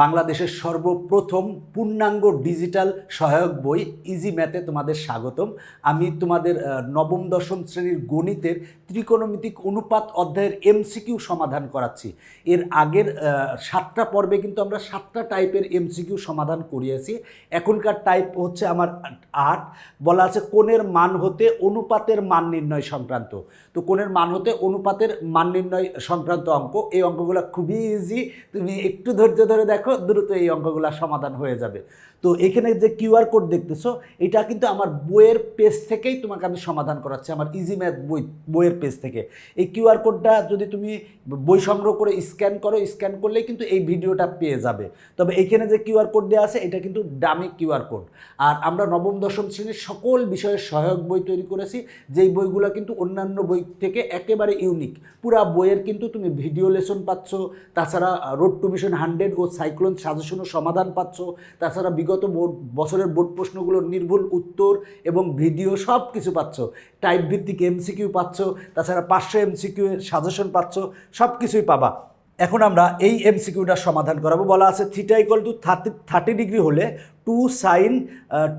বাংলাদেশের সর্বপ্রথম পূর্ণাঙ্গ ডিজিটাল সহায়ক বই ইজি ম্যাথে তোমাদের স্বাগতম। আমি তোমাদের নবম, দশম শ্রেণির গণিতের ত্রিকোণমিতিক অনুপাত অধ্যায়ের এমসিকিউ সমাধান করাচ্ছি। এর আগের সাতটা পর্বে কিন্তু আমরা সাতটা টাইপের এমসিকিউ সমাধান করিয়েছি। এখনকার টাইপ হচ্ছে আমার আট। বলা আছে কোণের মান হতে অনুপাতের মান নির্ণয় সংক্রান্ত। তো কোণের মান হতে অনুপাতের মান নির্ণয় সংক্রান্ত অঙ্ক। এই অঙ্কগুলো খুবই ইজি তুমি একটু ধৈর্য ধরে দেখো। দ্রুত এই অঙ্কগুলো সমাধান হয়ে যাবে। তো এখানে যে কিউআর কোড দেখতেছো, এটা কিন্তু আমার বইয়ের পেজ থেকেই তোমাকে আমি সমাধান করাচ্ছি, আমার ইজি ম্যাথ বই, বইয়ের পেজ থেকে। এই কিউআর কোডটা যদি তুমি বই সংগ্রহ করে স্ক্যান করো, স্ক্যান করলেই কিন্তু এই ভিডিওটা পেয়ে যাবে। তবে এইখানে যে কিউআর কোড দেওয়া আছে, এটা কিন্তু ডামি কিউআর কোড। আর আমরা নবম, দশম শ্রেণির সকল বিষয়ের সহায়ক বই তৈরি করেছি, যেই বইগুলো কিন্তু অন্যান্য বই থেকে একেবারে ইউনিক। পুরা বইয়ের কিন্তু তুমি ভিডিও লেসন পাচ্ছ, তাছাড়া রোড টু মিশন হান্ড্রেড ও সাইক্লোন সাজেশনও সমাধান পাচ্ছ, তাছাড়া বিগত বোর্ড, বছরের বোর্ড প্রশ্নগুলোর নির্ভুল উত্তর এবং ভিডিও সব কিছু পাচ্ছ। টাইপ ভিত্তিক এমসিকিউ পাচ্ছ, তাছাড়া পাঁচশো এমসিকিউ সাজেশন পাচ্ছ সব কিছুই পাবা। এখন আমরা এই এমসিকিউটার সমাধান করাবো। বলা আছে theta equal to thirty thirty degree হলে টু সাইন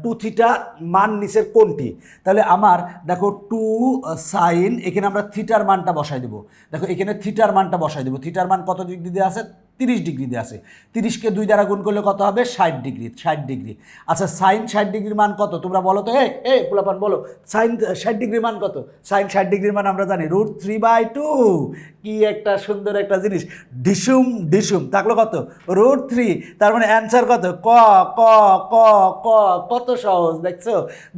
টু থিটা মান নিচের কোনটি? তাহলে আমার, দেখো টু সাইন এখানে আমরা থিটার মানটা বসাই দেবো। দেখো এখানে থিটার মানটা বসাই দেবো। থিটার মান কত ডিগ্রি দিয়ে আছে? তিরিশ ডিগ্রি দিয়ে আছে। তিরিশকে দুই দ্বারা গুণ করলে কত হবে? ষাট ডিগ্রি ষাট ডিগ্রি। আচ্ছা সাইন ষাট ডিগ্রির মান কত? তোমরা বলো তো। এ এ পোলাপান, বলো। সাইন ষাট ডিগ্রির মান কত? সাইন ষাট ডিগ্রির মান আমরা জানি। Root three by two. কি একটা সুন্দর একটা জিনিস। ডিসুম ডিসুম। থাকল কত? Root three. তার মানে অ্যান্সার কত? ক ক ক ক। কত সহজ, দেখছ?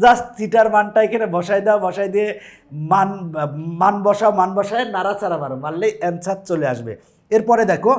জাস্ট থিটার মানটা এখানে বসাই দাও। বসাই দিয়ে মান মান বসাও, মান বসায় নাড়াচাড়া মারো। মারলেই অ্যান্সার চলে আসবে। এরপরে দেখো,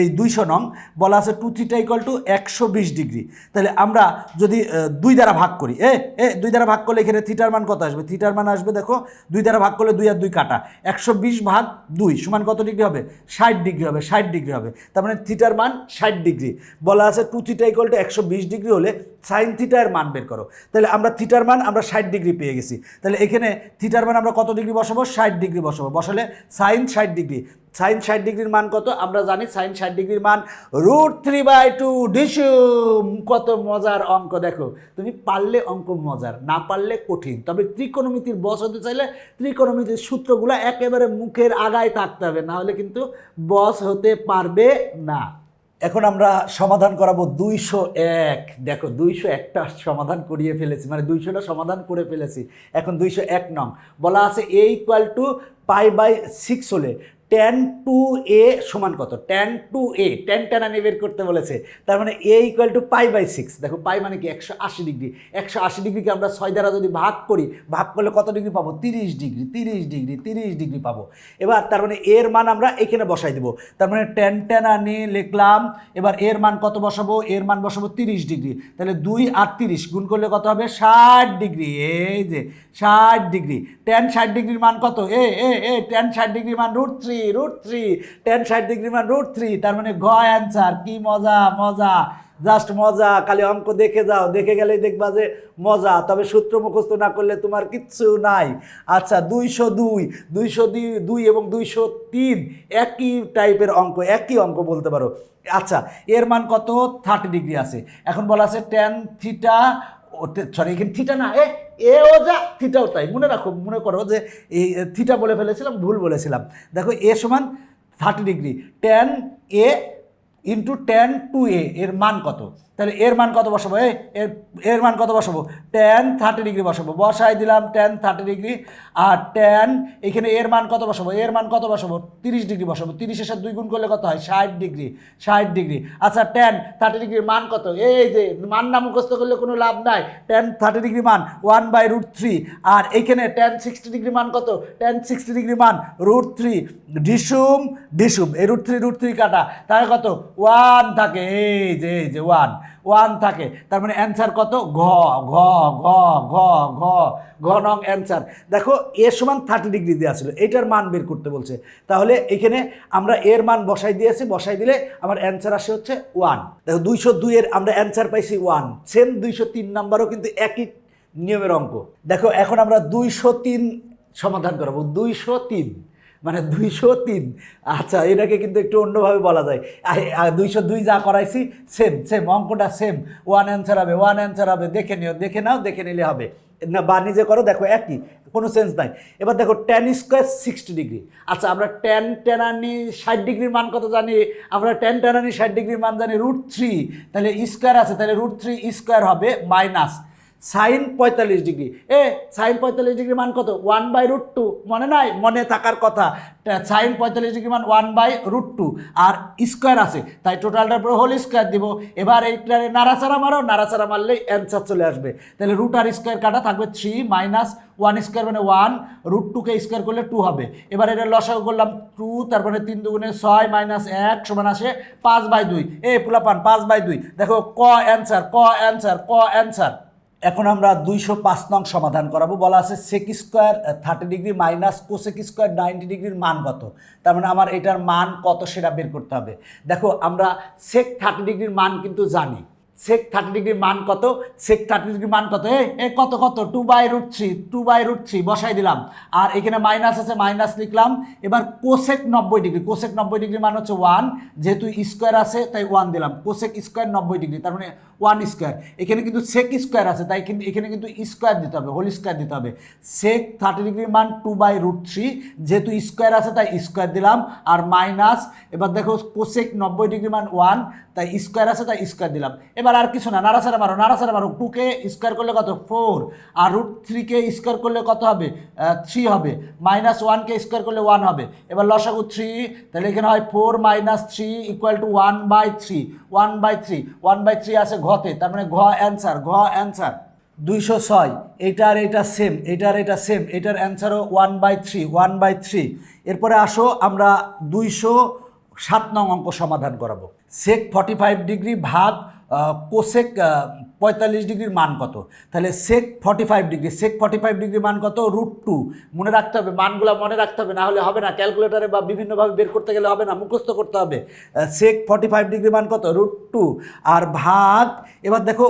এই দুইশো নং বলা আছে টু থিটা ইকুয়াল টু একশো বিশ ডিগ্রি তাহলে আমরা যদি দুই দ্বারা ভাগ করি, এ এ, দুই দ্বারা ভাগ করলে এখানে থিটার মান কত আসবে? থিটার মান আসবে দেখো, দুই দ্বারা ভাগ করলে দুই আর দুই কাটা। একশো বিশ ভাগ দুই সমান কত ডিগ্রি হবে? ষাট ডিগ্রি হবে, ষাট ডিগ্রি হবে। তার মানে থিটার মান ষাট ডিগ্রি বলা আছে টু থিটা ইকুয়াল টু একশো বিশ ডিগ্রি হলে সাইন থিটার মান বের করো। তাহলে আমরা থিটার মান আমরা ষাট ডিগ্রি পেয়ে গেছি। তাহলে এখানে থিটার মান আমরা কত ডিগ্রি বসাবো? ষাট ডিগ্রি বসাবো। বসালে সাইন ষাট ডিগ্রি সাইন ষাট ডিগ্রির মান কত? আমরা জানি সাইন ষাট ডিগ্রির মান রুট থ্রি বাই টু ডিসুম কত মজার অঙ্ক, দেখো। তুমি পারলে অঙ্ক মজার, না পারলে কঠিন। তবে ত্রিকোণমিতির বস হতে চাইলে ত্রিকোণমিতির সূত্রগুলো একেবারে মুখের আগায় থাকতে হবে, না হলে কিন্তু বস হতে পারবে না। এখন আমরা সমাধান করাবো দুইশো এক। দেখো, দুইশো একটা সমাধান করিয়ে ফেলেছি মানে দুইশোটা সমাধান করে ফেলেছি। এখন দুইশো এক নং। বলা আছে A equal to pi by six হলে টেন টু এ সমান কত? টেন টু এ টেন টেনানি বের করতে বলেছে। তার মানে A equal to pi by six দেখো পাই মানে কি? একশো আশি ডিগ্রি। একশো আশি ডিগ্রিকে আমরা ছয় দ্বারা যদি ভাগ করি, ভাগ করলে কত ডিগ্রি পাবো? তিরিশ ডিগ্রি তিরিশ ডিগ্রি তিরিশ ডিগ্রি পাবো। এবার তার মানে এর মান আমরা এখানে বসাই দেবো। তার মানে টেন টেনানি লিখলাম, এবার এর মান কত বসাবো? এর মান বসাবো তিরিশ ডিগ্রি। তাহলে দুই আর তিরিশ গুণ করলে কত হবে? ষাট ডিগ্রি। এই যে, ষাট ডিগ্রি। টেন ষাট ডিগ্রির মান কত? এ এ এ টেন ষাট ডিগ্রির মান root three root three tan ষাট ডিগ্রি মান রুট থ্রি তার মানে গ অ্যান্সার কি মজা মজা জাস্ট মজা, খালি অঙ্ক দেখে যাও, দেখে গেলেই দেখবা যে মজা, তবে সূত্র মুখস্থ না করলে তোমার কিচ্ছু নাই। আচ্ছা দুইশো দুই দুইশো দুই দুই এবং দুইশো তিন, একই টাইপের অঙ্ক, একই অঙ্ক বলতে পারো। আচ্ছা এর মান কত? থার্টি ডিগ্রি আছে। এখন বলা আছে টেন থিটা সরি এখানে থিটা না, এ এও যা, থিটাও তাই। মনে রাখো, মনে করো যে এই থিটা বলে ফেলেছিলাম, ভুল বলেছিলাম। দেখো, এ সমান thirty degree. Tan A into tan two A, এর মান কত? তাহলে এর মান কত বসাবো? এ এর এর মান কত বসাবো? টেন থার্টি ডিগ্রি বসাবো। বসাই দিলাম টেন থার্টি ডিগ্রি আর টেন এখানে এর মান কত বসাবো? এর মান কত বসাবো? তিরিশ ডিগ্রি বসাবো। তিরিশের সাথে দুই গুণ করলে কত হয়? ষাট ডিগ্রি ষাট ডিগ্রি আচ্ছা টেন থার্টি ডিগ্রির মান কত? এই যে, মান না মুখস্থ করলে কোনো লাভ নাই। টেন থার্টি ডিগ্রি মান ওয়ান বাই রুট থ্রি আর এইখানে টেন সিক্সটি ডিগ্রি মান কত? টেন সিক্সটি ডিগ্রি মান রুট থ্রি ডিসুম ডিসুম। এই রুট থ্রি রুট থ্রি কাটা। তাহলে কত? ওয়ান থাকে। এই যে এই যে ওয়ান ওয়ান থাকে। তার মানে অ্যান্সার কত? ঘ ঘ ঘ ঘ ঘ ঘ নং অ্যান্সার দেখো, এ সমান থার্টি ডিগ্রি দেওয়া ছিল। এটার মান বের করতে বলছে। তাহলে এখানে আমরা এর মান বসাই দিয়েছি। বসাই দিলে আমার অ্যান্সার আসে হচ্ছে ওয়ান দেখো, দুইশো দুইয়ের আমরা অ্যান্সার পাইছি ওয়ান সেম দুইশো তিন নাম্বারও কিন্তু একই নিয়মের অঙ্ক। দেখো, এখন আমরা দুইশো তিন সমাধান করাবো। দুইশো তিন। মানে দুইশো তিন। আচ্ছা এটাকে কিন্তু একটু অন্যভাবে বলা যায়। দুইশো দুই যা করাইছি সেম সেম অঙ্কটা সেম ওয়ান অ্যান্সার হবে ওয়ান অ্যান্সার হবে, দেখে নিও, দেখে নাও, দেখে নিলে হবে। না, বা নিজে করো, দেখো একই, কোনো সেন্স নাই। এবার দেখো টেন স্কোয়ার সিক্সটি ডিগ্রি আচ্ছা আমরা টেন টেনানি ষাট ডিগ্রির মান কত জানি? আমরা টেন টেনানি ষাট ডিগ্রির মান জানি রুট থ্রি তাহলে স্কোয়ার আছে, তাহলে রুট থ্রি স্কোয়ার হবে মাইনাস সাইন পঁয়তাল্লিশ ডিগ্রি। এ, সাইন পঁয়তাল্লিশ ডিগ্রি মান কত? One by root two. মনে নাই? মনে থাকার কথা। সাইন পঁয়তাল্লিশ ডিগ্রি মান ওয়ান বাই রুট টু। আর স্কোয়ার আছে। তাই টোটালটার পরে হোল স্কোয়ার দিব। এবার এইটারে নাড়াচাড়া মারো। নাড়াচাড়া মারলেই অ্যান্সার চলে আসবে। তাহলে রুট আর স্কোয়ার কাটা থাকবে থ্রি মাইনাস ওয়ান স্কোয়ার মানে ওয়ান। রুট টুকে স্কোয়ার করলে টু হবে। এবার এটা লসাগু করলাম টু তারপরে তিন দুগুণে ছয় মাইনাস এক সমান আসে পাঁচ বাই দুই। এ, পোলাপান, পাঁচ বাই দুই। দেখো, ক অ্যান্সার ক অ্যান্সার ক অ্যান্সার। এখন আমরা দুইশো পাঁচ নং সমাধান করাবো। বলা আছে sec square thirty degree minus cosec square ninety ডিগ্রির মান কত? তার মানে আমার এটার মান কত সেটা বের করতে হবে। দেখো, আমরা সেক থার্টি ডিগ্রির মান কিন্তু জানি। সেক থার্টি ডিগ্রির মান কত? সেক থার্টি ডিগ্রির মান কত? এ কত কত? Two by root three two by root three বসাই দিলাম। আর এখানে মাইনাস আছে মাইনাস লিখলাম। এবার কোসেক নব্বই ডিগ্রি কোসেক নব্বই ডিগ্রি মান হচ্ছে ওয়ান যেহেতু স্কোয়ার আছে, তাই ওয়ান দিলাম। কোসেক স্কোয়ার নব্বই ডিগ্রি তার মানে ওয়ান স্কোয়ার এখানে কিন্তু সেক স্কোয়ার আছে, তাই কিন্তু এখানে কিন্তু স্কোয়ার দিতে হবে হোল স্কোয়ার দিতে হবে। সেক থার্টি ডিগ্রির মান টু বাই রুট থ্রি যেহেতু স্কোয়ার আছে, তাই স্কোয়ার দিলাম। আর মাইনাস এবার দেখো কোসেক নব্বই ডিগ্রি মান ওয়ান তাই স্কোয়ার আছে, তাই স্কোয়ার দিলাম। এবার আর কিছু না, নাড়াচাড়া মারো নাড়াচাড়া মারো। টুকে স্কোয়ার করলে কত? ফোর আর রুট থ্রিকে স্কোয়ার করলে কত হবে? থ্রি হবে। মাইনাস ওয়ানকে স্কোয়ার করলে ওয়ান হবে। এবার লসাগু থ্রি তাহলে এখানে হয় four minus three equal to one by three one by three one by three আছে ঘতে, তার মানে ঘ অ্যান্সার ঘ অ্যান্সার দুইশো ছয় এটার এটা সেম এটার এটা সেম এটার অ্যান্সারও one by three one by three এরপরে আসো, আমরা দুইশো সাত নং অঙ্ক সমাধান করাবো। সেক ফর্টি ফাইভ ডিগ্রি ভাগ কোসেক পঁয়তাল্লিশ ডিগ্রির মান কত? তাহলে sec forty five degree sec forty five ডিগ্রির মান কত? রুট টু মনে রাখতে হবে, মানগুলো মনে রাখতে হবে না হলে হবে না। ক্যালকুলেটারে বা বিভিন্নভাবে বের করতে গেলে হবে না, মুখস্থ করতে হবে। সেক ফর্টি ফাইভ ডিগ্রি মান কত? রুট টু আর ভাগ, এবার দেখো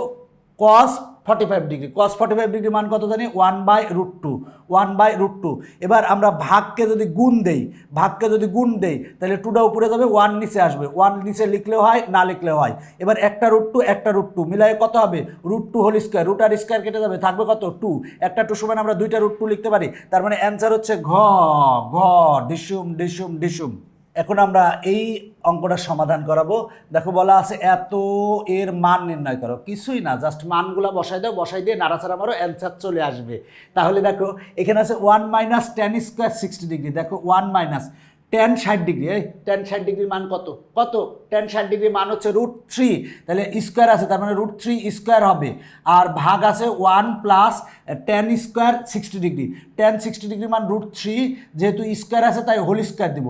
cos forty five degree cos forty five degree মান কত জানি? One by root two one by root two এবার আমরা ভাগকে যদি গুণ দেই, ভাগকে যদি গুণ দেই, তাহলে টুটা উপরে যাবে ওয়ান নিচে আসবে। ওয়ান নিচে লিখলেও হয়, না লিখলেও হয়। এবার একটা রুট টু একটা রুট টু মিলাই কত হবে? Root two whole square root আর স্কোয়ার কেটে যাবে, থাকবে কত? টু একটা টু সমান আমরা দুইটা রুট টু লিখতে পারি, তার মানে অ্যান্সার হচ্ছে ঘ ঘ, ডিসুম ডিসুম ডিসুম। এখন আমরা এই অঙ্কটা সমাধান করাবো। দেখো বলা আছে, এত এর মান নির্ণয় করো। কিছুই না জাস্ট মানগুলো বসাই দাও, বসাই দিয়ে নাড়াচাড়া মারো অ্যান্সার চলে আসবে। তাহলে দেখো, এখানে আছে one minus tan square sixty degree দেখো ওয়ান মাইনাস টেন ষাট ডিগ্রি এই টেন ষাট ডিগ্রির মান কত? কত? টেন ষাট ডিগ্রির মান হচ্ছে রুট থ্রি তাহলে স্কোয়ার আছে, তার মানে রুট থ্রি স্কোয়ার হবে। আর ভাগ আছে one plus tan square sixty degree tan sixty degree মান রুট থ্রি যেহেতু স্কোয়ার আছে, তাই হোল স্কোয়ার দিব।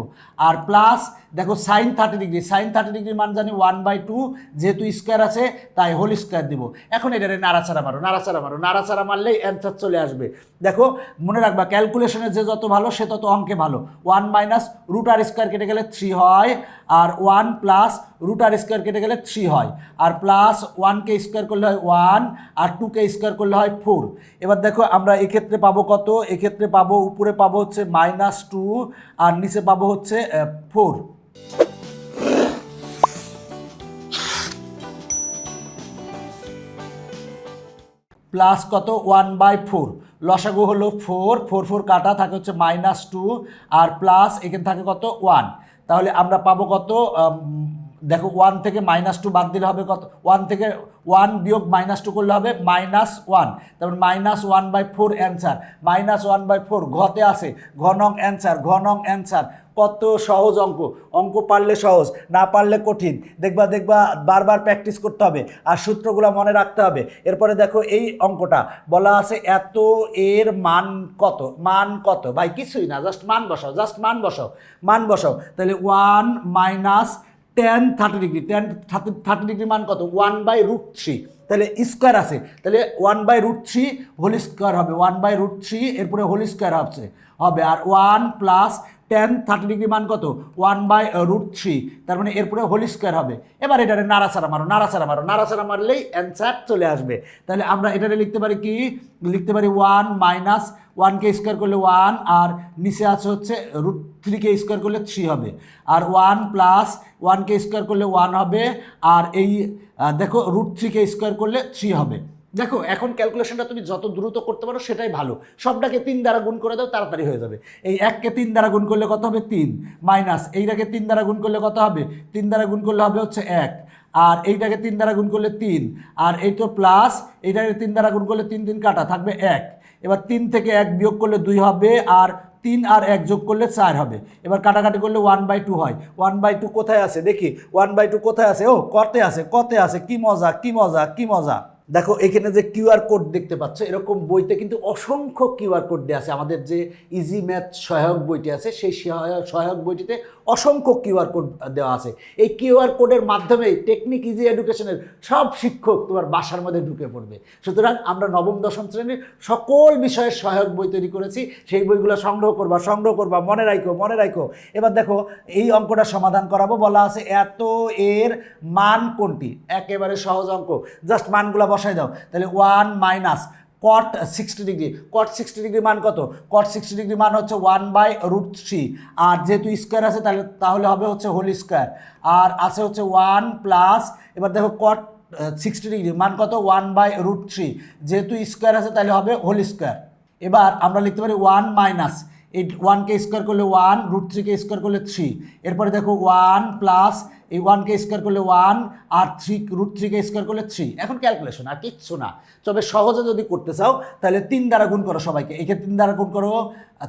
আর প্লাস দেখো sine thirty degree sine thirty degree মান জানি ওয়ান বাই টু যেহেতু স্কোয়ার আছে, তাই হোল স্কোয়ার দিব। এখন এটারে নাড়াচাড়া মারো নাড়াচাড়া মারো। নাড়াচাড়া মারলেই অ্যান্সার চলে আসবে। দেখো, মনে রাখবা ক্যালকুলেশনে যে যত ভালো, সে তত অঙ্কে ভালো। ওয়ান মাইনাস রুট আর স্কোয়ার কেটে গেলে থ্রি হয়। আর ওয়ান প্লাস রুট আর স্কোয়ার কেটে গেলে থ্রি হয়। আর প্লাস ওয়ানকে স্কোয়ার করলে হয় ওয়ান আর টুকে স্কোয়ার করলে হয় ফোর এবার দেখো আমরা এক্ষেত্রে পাবো কত? এক্ষেত্রে পাবো, উপরে পাবো হচ্ছে মাইনাস টু আর নিচে পাবো হচ্ছে ফোর প্লাস কত? ওয়ান বাই ফোর লসাগু হলো ফোর ফোর ফোর কাটা থাকে হচ্ছে মাইনাস টু আর প্লাস এখানে থাকে কত? ওয়ান তাহলে আমরা পাবো কত? দেখো ওয়ান থেকে মাইনাস টু বাদ দিলে হবে কত? ওয়ান থেকে ওয়ান বিয়োগ মাইনাস টু করলে হবে মাইনাস ওয়ান তারপর minus one by four answer minus one by four ঘতে আসে ঘনং অ্যান্সার ঘনং অ্যান্সার কত সহজ অঙ্ক। অঙ্ক পারলে সহজ, না পারলে কঠিন। দেখবা দেখবা, বারবার প্র্যাকটিস করতে হবে আর সূত্রগুলো মনে রাখতে হবে। এরপরে দেখো এই অঙ্কটা, বলা আছে এত এর মান কত? মান কত? ভাই, কিছুই না জাস্ট মান বসাও জাস্ট মান বসাও মান বসাও। তাহলে one minus tan thirty degree tan thirty thirty degree মান কত? ওয়ান বাই রুট থ্রি তাহলে স্কোয়ার আছে। তাহলে one by root three whole square হবে। ওয়ান বাই রুট থ্রি এরপরে হোল স্কোয়ার হবে। আর one plus tan thirty degree মান কত? ওয়ান বাই রুট থ্রি তার মানে এরপরে হোল স্কোয়ার হবে। এবার এটারে নাড়াচাড়া মারো নাড়াচাড়া মারো, নাড়াচাড়া মারলেই অ্যান্সার চলে আসবে। তাহলে আমরা এটারে লিখতে পারি কি? লিখতে পারি ওয়ান মাইনাস ওয়ানকে স্কোয়ার করলে ওয়ান আর নিচে আছে হচ্ছে রুট থ্রিকে স্কোয়ার করলে থ্রি হবে। আর ওয়ান প্লাস ওয়ানকে স্কোয়ার করলে ওয়ান হবে, আর এই দেখো রুট থ্রিকে স্কোয়ার করলে থ্রি হবে। দেখো, এখন ক্যালকুলেশনটা তুমি যত দ্রুত করতে পারো সেটাই ভালো। সবটাকে তিন দ্বারা গুণ করে দাও, তাড়াতাড়ি হয়ে যাবে। এই এককে তিন দ্বারা গুণ করলে কত হবে? তিন। মাইনাস এইটাকে তিন দ্বারা গুণ করলে কত হবে? তিন দ্বারা গুণ করলে হবে হচ্ছে এক। আর এইটাকে তিন দ্বারা গুণ করলে তিন। আর এই তো প্লাস এইটাকে তিন দ্বারা গুণ করলে তিন তিন কাটা, থাকবে এক। এবার তিন থেকে এক বিয়োগ করলে দুই হবে, আর তিন আর এক যোগ করলে চার হবে। এবার কাটাকাটি করলে ওয়ান বাই টু হয়। ওয়ান বাই টু কোথায় আছে? দেখি। ওয়ান বাই টু কোথায় আছে? ও, কতে আছে কতে আছে। কি মজা কি মজা কি মজা। দেখো, এখানে যে কিউআর কোড দেখতে পাচ্ছ, এরকম বইতে কিন্তু অসংখ্য কিউআর কোড দেওয়া আছে। আমাদের যে ইজি ম্যাথ সহায়ক বইটি আছে, সেই সহায়ক সহায়ক বইটিতে অসংখ্য কিউআর কোড দেওয়া আছে। এই কিউআর কোডের মাধ্যমে টেকনিক ইজি এডুকেশনের সব শিক্ষক তোমার বাসার মধ্যে ঢুকে পড়বে। সুতরাং আমরা নবম, দশম শ্রেণির সকল বিষয়ের সহায়ক বই তৈরি করেছি। সেই বইগুলো সংগ্রহ করবা সংগ্রহ করবা, মনে রাখো মনে রাখো এবার দেখো, এই অঙ্কটা সমাধান করাবো, বলা আছে এত এর মান কোনটি? একেবারে সহজ অঙ্ক। জাস্ট মানগুলো বসাই দাও। তাহলে one minus cot sixty degree cot sixty degree মান কত? কট সিক্সটি ডিগ্রি মান হচ্ছে ওয়ান বাই রুট থ্রি আর যেহেতু স্কোয়ার আছে, তাহলে তাহলে হবে হচ্ছে হোল স্কোয়ার আর আছে হচ্ছে ওয়ান প্লাস এবার দেখো কট সিক্সটি ডিগ্রি মান কত? ওয়ান বাই রুট থ্রি যেহেতু স্কোয়ার আছে, তাহলে হবে হোল স্কোয়ার এবার আমরা লিখতে পারি ওয়ান মাইনাস এই ওয়ানকে স্কোয়ার করলে ওয়ান রুট থ্রিকে স্কোয়ার করলে থ্রি এরপরে দেখো ওয়ান প্লাস এই ওয়ানকে স্কোয়ার করলে ওয়ান আর থ্রি রুট থ্রিকে স্কোয়ার করলে থ্রি এখন ক্যালকুলেশন আর কিচ্ছু না। তবে সহজে যদি করতে চাও, তাহলে তিন দ্বারা গুণ করো সবাইকে। একে তিন দ্বারা গুণ করো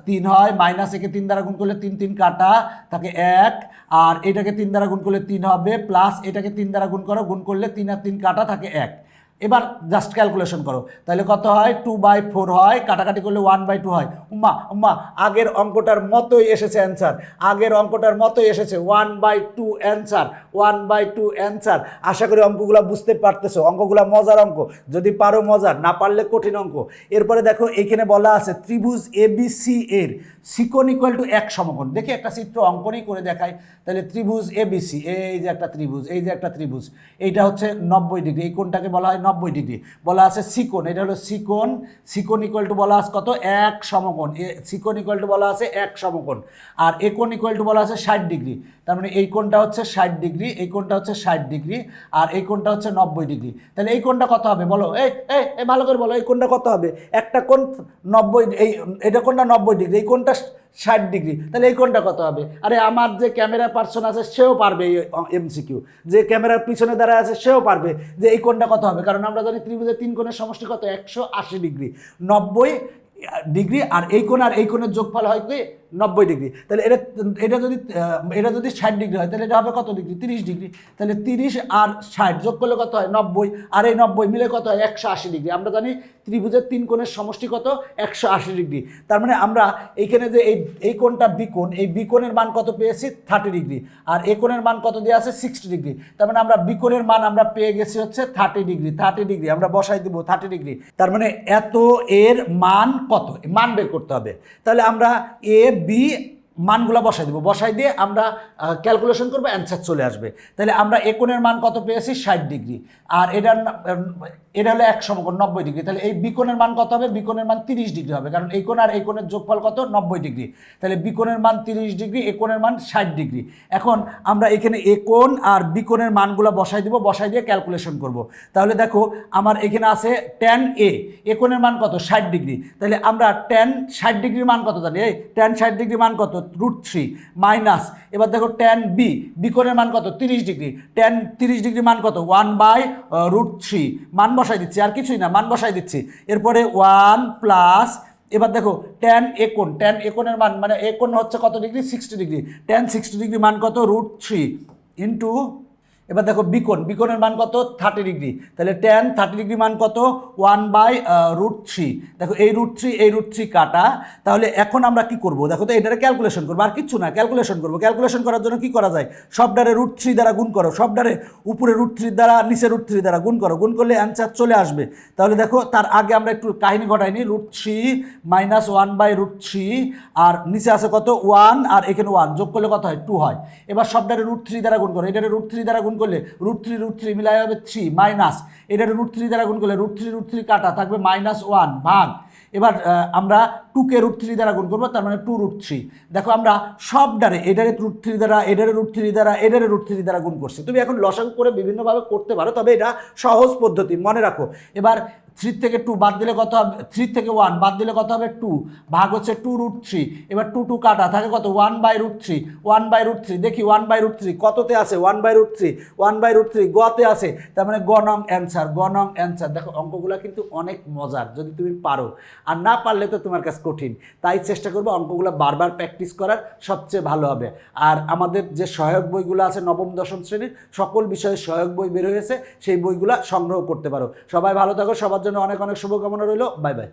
তিন হয় মাইনাস একে তিন দ্বারা গুণ করলে তিন তিন কাটা, তাকে এক। আর এটাকে তিন দ্বারা গুণ করলে তিন হবে প্লাস এটাকে তিন দ্বারা গুণ করো, গুণ করলে তিন আর তিন কাটা থাকে এক। এবার জাস্ট ক্যালকুলেশন করো। তাহলে কত হয়? টু বাই ফোর হয়, কাটাকাটি করলে ওয়ান বাই টু হয়। উম্মা উম্মা, আগের অঙ্কটার মতোই এসেছে অ্যান্সার আগের অঙ্কটার মতোই এসেছে। One by two answer one by two answer আশা করি অঙ্কগুলো বুঝতে পারতেছো। অঙ্কগুলো মজার অঙ্ক। যদি পারো মজার, না পারলে কঠিন অঙ্ক। এরপরে দেখো, এখানে বলা আছে ত্রিভুজ এ বি সি এর সিকোন ইকুয়াল টু এক সমকোণ। দেখি একটা চিত্র অঙ্কনই করে দেখায় তাহলে ত্রিভুজ এবিসি এই যে একটা ত্রিভুজ, এই যে একটা ত্রিভুজ। এইটা হচ্ছে নব্বই ডিগ্রি এই কোনটাকে বলা হয়? নব্বই ডিগ্রি। বলা আছে সিকোন, এটা হলো সিকোন। সিকোন ইকুয়াল টু বলা আছে কত? এক সমকোণ। সিকোন ইকুয়াল টু বলা আছে এক সমকোণ। আর এ কোণ ইকুয়াল টু বলা আছে ষাট ডিগ্রি। তার মানে এই কোণটা হচ্ছে ষাট ডিগ্রি, এই কোণটা হচ্ছে ষাট ডিগ্রি, আর এই কোণটা হচ্ছে নব্বই ডিগ্রি। তাহলে এই কোণটা কত হবে? বলো এই এই ভালো করে বলো, এই কোণটা কত হবে? একটা কোণ নব্বই, এই, এটা কোণটা নব্বই ডিগ্রি, এই কোণটা ষাট ডিগ্রি। তাহলে এই কোনটা কত হবে? আরে আমার যে ক্যামেরা পার্সন আছে, সেও পারবে এই এমসিকিউ। যে ক্যামেরার পিছনে দাঁড়ায় আছে, সেও পারবে যে এই কোণটা কত হবে। কারণ আমরা জানি ত্রিভুজের তিন কোণের সমষ্টি কত? একশো আশি ডিগ্রি। নব্বই ডিগ্রি আর এই কোণ আর এই কোণের যোগফল হয় কি? নব্বই ডিগ্রি। তাহলে এটা এটা যদি এটা যদি ষাট ডিগ্রি হয়, তাহলে এটা হবে কত ডিগ্রি? তিরিশ ডিগ্রি। তাহলে তিরিশ আর ষাট যোগ করলে কত হয়? নব্বই। আর এই নব্বই মিলে কত হয়? একশো আশি ডিগ্রি। আমরা জানি ত্রিভুজের তিন কোণের সমষ্টি কত? একশো আশি ডিগ্রি। তার মানে আমরা এইখানে যে এই এই কোণটা বিকোণ এই বিকোণের মান কত পেয়েছি? Thirty degree. আর এই কোণের মান কত দেওয়া আছে? Sixty degree. তার মানে আমরা বিকোণের মান আমরা পেয়ে গেছি হচ্ছে থার্টি ডিগ্রি থার্টি ডিগ্রি। আমরা বসাই দিব থার্টি ডিগ্রি। তার মানে এত এর মান কত? মান বের করতে হবে। তাহলে আমরা এ বি মানগুলো বসাই দেবো। বসাই দিয়ে আমরা ক্যালকুলেশন করব অ্যান্সার চলে আসবে। তাহলে আমরা এ কোণের মান কত পেয়েছি? ষাট ডিগ্রি। আর এটার এটা হলো এক সমকোণ, নব্বই ডিগ্রি। তাহলে এই বিকোণের মান কত হবে? বিকোণের মান তিরিশ ডিগ্রি হবে। কারণ এই কোণ আর এই কোণের যোগফল কত? নব্বই ডিগ্রি। তাহলে বিকোণের মান তিরিশ ডিগ্রি এ কোণের মান ষাট ডিগ্রি। এখন আমরা এখানে এ কোণ আর বিকোণের মানগুলো বসাই দেবো, বসাই দিয়ে ক্যালকুলেশন করব। তাহলে দেখো, আমার এখানে আছে টেন এ এ কোণের মান কত? ষাট ডিগ্রি। তাহলে আমরা টেন ষাট ডিগ্রির মান কত জানি? এই টেন ষাট ডিগ্রি মান কত? রুট থ্রি মাইনাস এবার দেখো টেন বি বিকোণের মান কত? তিরিশ ডিগ্রি। টেন তিরিশ ডিগ্রি মান কত? ওয়ান বাই রুট থ্রি মান বসাই দিচ্ছি, আর কিছুই না, মান বসাই দিচ্ছি। এরপরে ওয়ান প্লাস এবার দেখো টেন একোন টেন একোনের মান মানে একোন হচ্ছে কত degree? Sixty degree. Tan sixty degree মান কত? রুট থ্রি ইন্টু এবার দেখো বিকোণ, বিকোণের মান কত? থার্টি ডিগ্রি তাহলে টেন থার্টি ডিগ্রি মান কত? ওয়ান বাই রুট থ্রি দেখো এই রুট থ্রি এই রুট থ্রি কাটা। তাহলে এখন আমরা কি করব? দেখো তো এটারে ক্যালকুলেশন করব। আর কিচ্ছু না ক্যালকুলেশন করব। ক্যালকুলেশন করার জন্য কি করা যায়? সব ডারে রুট থ্রি দ্বারা গুণ করো। সব ডারে উপরে রুট থ্রি দ্বারা, নিচে রুট থ্রি দ্বারা গুণ করো। গুণ করলে অ্যান্সার চলে আসবে। তাহলে দেখো তার আগে আমরা একটু কাহিনী ঘটাইনি root three minus one by root three আর নিচে আছে কত? ওয়ান আর এখানে ওয়ান যোগ করলে কত হয়? টু হয়। এবার সবটারে রুট থ্রি দ্বারা গুণ করো। এটারে রুট থ্রি দ্বারা গুণ করলে রুট থ্রি রুট থ্রি মিলাই হবে থ্রি মাইনাস এটা রুট থ্রি দ্বারা গুণ করলে রুট থ্রি রুট থ্রি কাটা, থাকবে মাইনাস ওয়ান ভাগ। এবার আমরা টুকে রুট থ্রি দ্বারা গুণ করব, তার মানে টু রুট থ্রি দেখো, আমরা সব ডারে এডারে রুট থ্রি দ্বারা এডারে রুট থ্রি দ্বারা এডারে রুট থ্রি দ্বারা গুণ করছি। তুমি এখন লসাগু করে বিভিন্নভাবে করতে পারো, তবে এটা সহজ পদ্ধতি, মনে রাখো। এবার থ্রি থেকে টু বাদ দিলে কত হবে? থ্রি থেকে ওয়ান বাদ দিলে কত হবে? টু ভাগ হচ্ছে টু রুট থ্রি এবার টু টু কাটা, থাকে কত? One by root three one by root three দেখি ওয়ান বাই রুট থ্রি কততে আছে? One by root three one by root three গতে আছে। তার মানে গ নং অ্যান্সার গ নং অ্যান্সার দেখো, অঙ্কগুলো কিন্তু অনেক মজার, যদি তুমি পারো। আর না পারলে তো তোমার কাছে কঠিন। তাই চেষ্টা করব অঙ্কগুলো বারবার প্র্যাকটিস করার, সবচেয়ে ভালো হবে। আর আমাদের যে সহায়ক বইগুলো আছে, নবম, দশম শ্রেণির, সকল বিষয়ে সহায়ক বই বের হয়েছে, সেই বইগুলো সংগ্রহ করতে পারো। সবাই ভালো থাকো সবার জন্য অনেক অনেক শুভকামনা রইল। Bye bye.